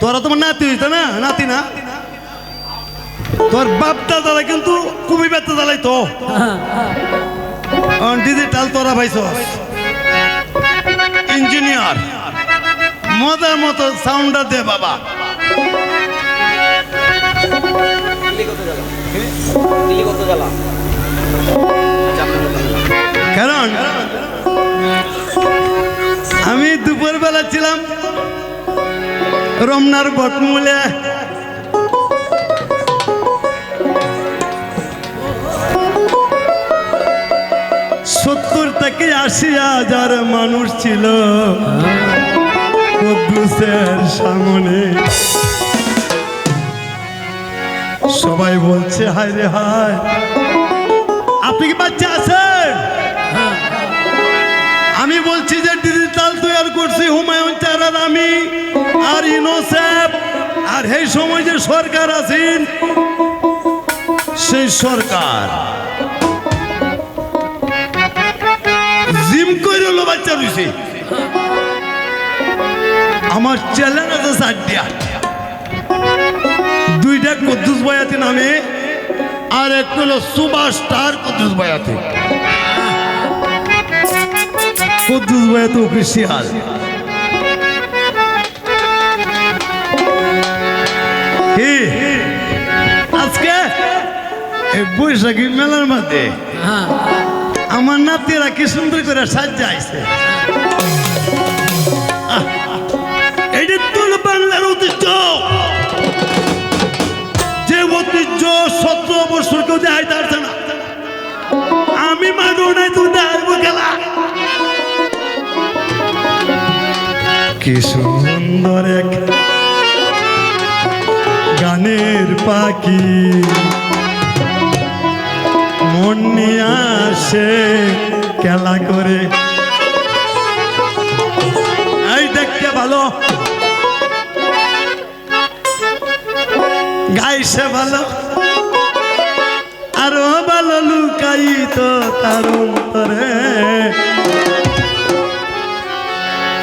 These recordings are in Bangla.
তোরা তোমার নাতি হইতো না? নাতি না? তোর বাপ দাদারা কিন্তু খুবই জ্বালাই তো ডিজিটাল তোরা পাইছ ইঞ্জিনিয়ার মজার মতো সাউন্ডটা দে বাবা। কারণ, আমি দুপুর বেলা ছিলাম রমনার বটমূলে সত্তর থেকে আশি হাজার মানুষ ছিল সামনে। সবাই বলছে, হায় রে হায়। আপনি কি বাচ্চা আছেন? আমি বলছি যে ডিজিটাল তৈরি করছি, হুমায়ুন চার আর আমি। আর ইনোসেফ, আর এই সময় যে সরকার আছেন, সেই সরকার। জিম করে বাচ্চা রয়েছে আমার চ্যালেঞ্জ আছে চারটিয়া দুইটা কদ্দুস বয়াতি নামে, আর একটা হলো সুভাষ স্টার কদ্দুস বয়াতি। কদ্দুস বয়াতি অফিসিয়াল। এই বৈশাখী মেলার মধ্যে আমার নাতিরা কি সুন্দর করে সাজাইছে আহ, এইটা তোর বাংলার ঐতিহ্য। যে ঐতিহ্য সতেরো বছর কেউ দেখাইতে পারছে না। আমি নাই তুই দেখাইবো খেলা কি সুন্দর এক গানের পাখি। খেলা করে। এই দেখতে ভালো। গাইছে ভালো। আরও ভালো লুকাই তো তার অন্তরে।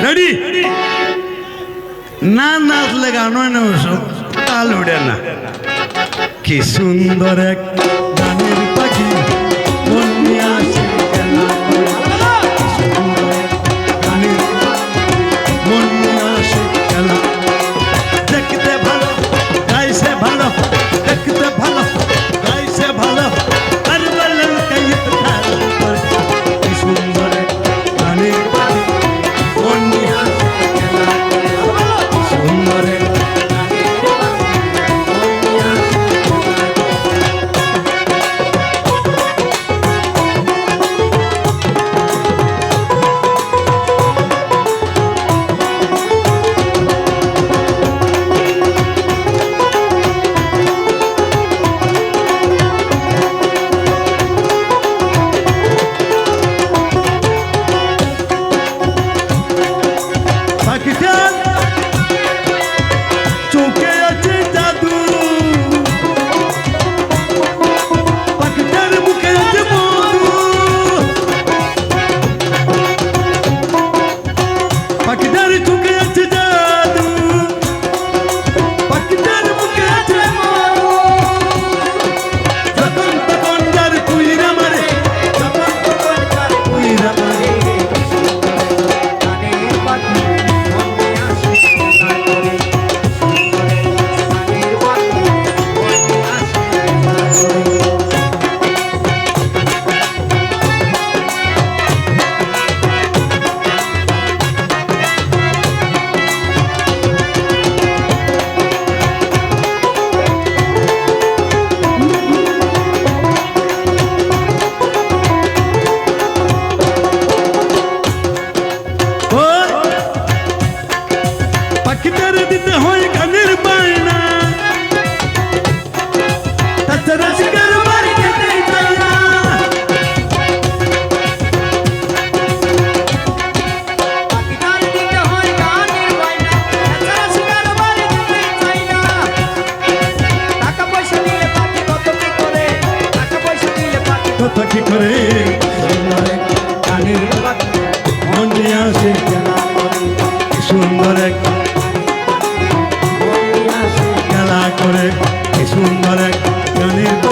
রেডি না নাচলে গান হয় না ওসব। তাল উড়ে না। কি সুন্দর এক করে কানের মন্ডি আসে খেলা করে সুন্দর এক খেলা করে সুন্দর এক গানের